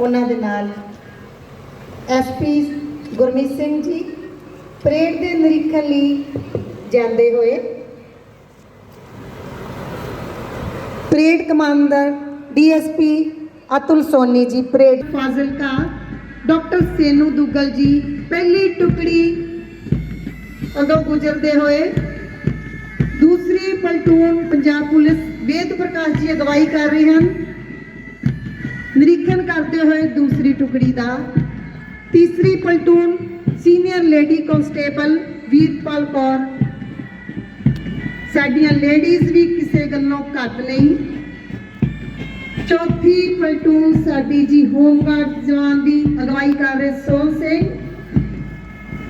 ਉਹਨਾਂ ਦੇ ਨਾਲ। ਐਸਪੀ ਗੁਰਮੀਤ ਸਿੰਘ ਜੀ ਪਰੇਡ ਦੇ ਨਿਰੀਖਣ ਲਈ ਜਾਂਦੇ ਹੋਏ parade commander DSP Atul Soni ji parade. Fazilka, doctor Senu Duggal ji ਪਹਿਲੀ ਟੁਕੜੀ ਅਗੋਂ ਗੁਜ਼ਰਦੇ ਹੋਏ ਦੂਸਰੀ ਪਲਟੂਨ ਪੰਜਾਬ ਪੁਲਿਸ ਵੇਦ ਪ੍ਰਕਾਸ਼ ਜੀ ਅਗਵਾਈ ਕਰ ਰਹੇ ਹਨ। ਨਿਰੀਖਣ ਕਰਦੇ ਹੋਏ ਦੂਸਰੀ ਟੁਕੜੀ ਦਾ। ਤੀਸਰੀ platoon senior lady constable Veerpal Kaur. ਸਾਡੀਆਂ ਲੇਡੀਜ਼ ਵੀ ਕਿਸੇ ਗੱਲੋਂ ਘੱਟ ਨਹੀਂ। ਚੌਥੀ ਪਲਟੂਨ ਸਾਡੀ ਜੀ ਹੋਮਗਾਰਡ ਜਵਾਨ ਦੀ ਅਗਵਾਈ ਕਰ ਰਹੇ ਸੋਹਣ ਸਿੰਘ।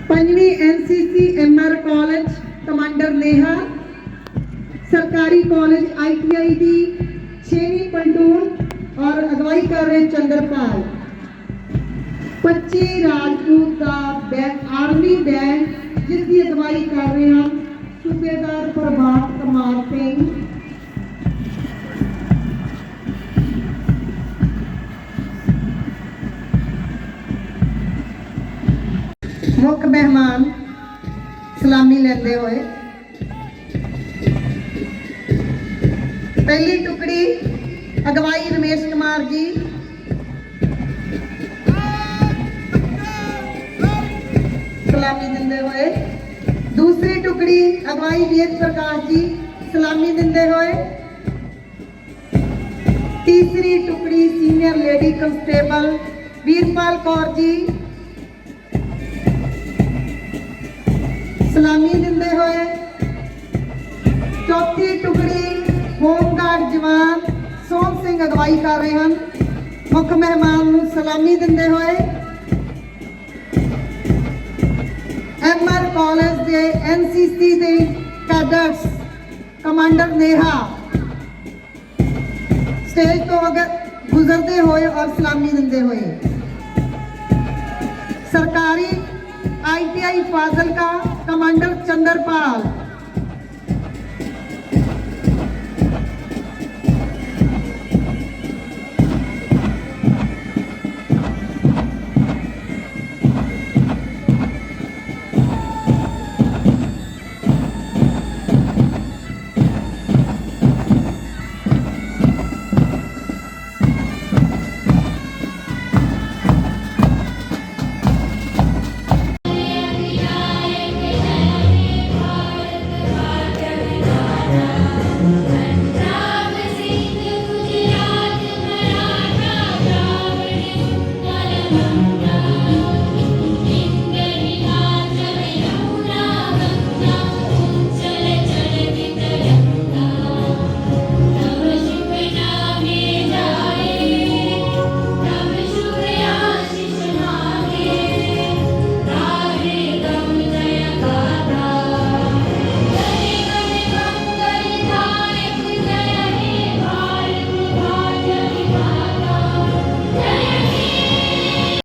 ਪੰਜਵੀਂ NCC MR college commander Neha. ਸਰਕਾਰੀ ਕਾਲਜ ਆਈਟੀਆਈ ਦੀ। ਛੇਵੀਂ ਪਲਟੂਨ ਔਰ ਅਗਵਾਈ ਕਰ ਰਹੇ ਚੰਦਰਪਾਲ 25 ਰਾਜਪੂਤ ਦਾ ਬੈਂਡ ਆਰਮੀ ਬੈਂਡ ਜਿਸ ਦੀ ਅਗਵਾਈ ਕਰ ਰਹੇ ਹਨ ਸੂਬੇਦਾਰ ਪ੍ਰਭਾਤ ਕੁਮਾਰ ਸਿੰਘ ਮੁੱਖ ਮਹਿਮਾਨ ਸਲਾਮੀ ਲੈਂਦੇ ਹੋਏ ਪਹਿਲੀ ਟੁਕੜੀ ਅਗਵਾਈ ਰਮੇਸ਼ ਕੁਮਾਰ ਜੀ। ਸਲਾਮੀ ਦਿੰਦੇ ਹੋਏ। ਦੂਸਰੀ ਟੁਕੜੀ ਅਗਵਾਈ ਵੀਰ ਪ੍ਰਕਾਸ਼ ਜੀ, ਸਲਾਮੀ ਦਿੰਦੇ ਹੋਏ। ਤੀਸਰੀ ਟੁਕੜੀ senior lady constable Veerpal Kaur ji. ਸਲਾਮੀ ਦਿੰਦੇ ਹੋਏ। ਚੌਥੀ ਟੁਕੜੀ ਹੋਮਗਾਰਡ ਜਵਾਨ ਸੋਹਣ ਸਿੰਘ ਅਗਵਾਈ ਕਰ ਰਹੇ ਹਨ? ਮੁੱਖ ਮਹਿਮਾਨ ਨੂੰ ਸਲਾਮੀ ਦਿੰਦੇ ਹੋਏ ਐਮਆਰ ਕਾਲਜ ਦੇ ਐਨਸੀਸੀ ਦੇ ਕੈਡਟਸ ਕਮਾਂਡਰ ਨੇਹਾ ਸਟੇਜ ਤੋਂ ਗੁਜ਼ਰਦੇ ਹੋਏ ਔਰ ਸਲਾਮੀ ਦਿੰਦੇ ਹੋਏ। ਸਰਕਾਰੀ ਆਈਟੀਆਈ ਫਾਜ਼ਿਲਕਾ ਕਮਾਂਡਰ ਚੰਦਰਪਾਲ